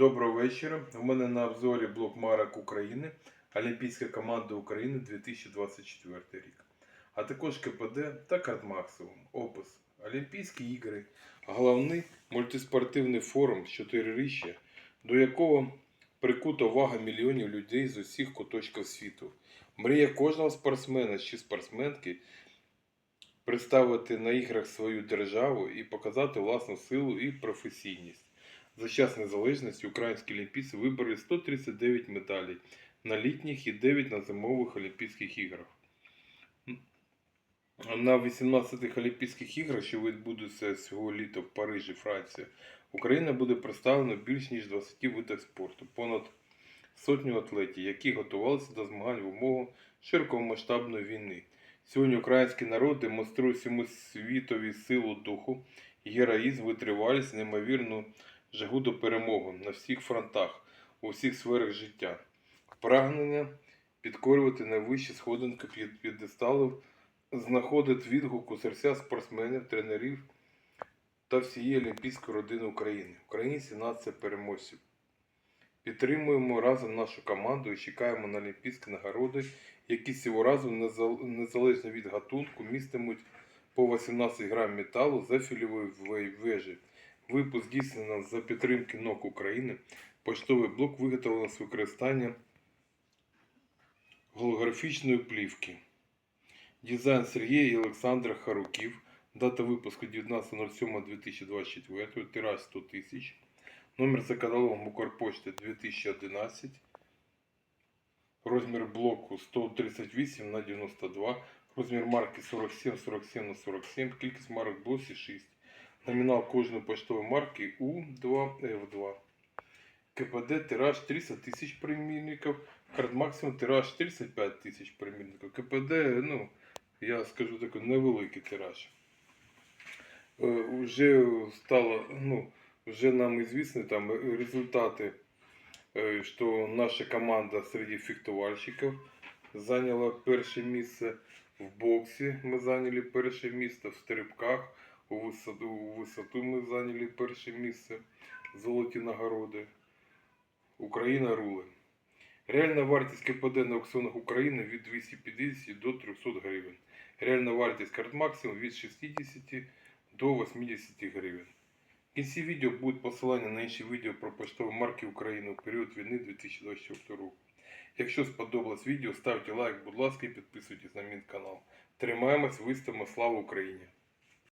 Доброго вечора. У мене на обзорі блок марок України, Олімпійська команда України 2024 рік. А також КПД та Картмаксимум. Опис. Олімпійські ігри. Головний мультиспортивний форум з чотириріччя, до якого прикута увага мільйонів людей з усіх куточків світу. Мрія кожного спортсмена чи спортсменки представити на іграх свою державу і показати власну силу і професійність. За час незалежності українські олімпійці вибрали 139 медалей на літніх і 9 на зимових Олімпійських іграх. На 18-х Олімпійських іграх, що відбудуться цього літа в Парижі, Франція, Україна буде представлена більш ніж 20 видах спорту, понад сотню атлетів, які готувалися до змагань в умовах широкомасштабної війни. Сьогодні український народ демонструє всьому світові силу духу, героїзм, витривалість, неймовірну жагу до перемоги на всіх фронтах, у всіх сферах життя. Прагнення підкорювати найвищі сходинки п'єдесталів знаходить відгук у серця спортсменів, тренерів та всієї олімпійської родини України. Українці нація переможців. Підтримуємо разом нашу команду і чекаємо на олімпійські нагороди, які цього разу незалежно від гатунку містимуть по 18 грам металу за фільової вежі. Випуск здійснено за підтримки НОК України. Поштовий блок виготовлено з використанням голографічної плівки. Дизайн Сергія і Олександра Харуків. Дата випуску 19.07.2024. Тираж 100 тисяч. Номер за каталогом Укрпошти 2011. Розмір блоку 138 на 92. Розмір марки 47 47 на 47. Кількість марок в блоці 6. Номінал кожної поштової марки У2F2. КПД тираж 300 тисяч примірників. Карт максимум тираж 35 тисяч примірників. КПД, ну, я скажу такий невеликий тираж. Е, Уже стало, ну, вже нам известны там результаты, е, що наша команда среди фехтувальщиків зайняла перше місце в боксі. Ми зайняли перше місце в стрибках. У висоту, у висоту ми зайняли перше місце. Золоті нагороди. Україна рули. Реальна вартість КПД на аукціонах України від 250 до 300 гривень. Реальна вартість карт максимум від 60 до 80 гривень. В кінці відео буде посилання на інші відео про поштові марки України у період війни 2024 року. Якщо сподобалось відео, ставте лайк, будь ласка, і підписуйтесь на мій канал. Тримаємось, виставимо славу Україні!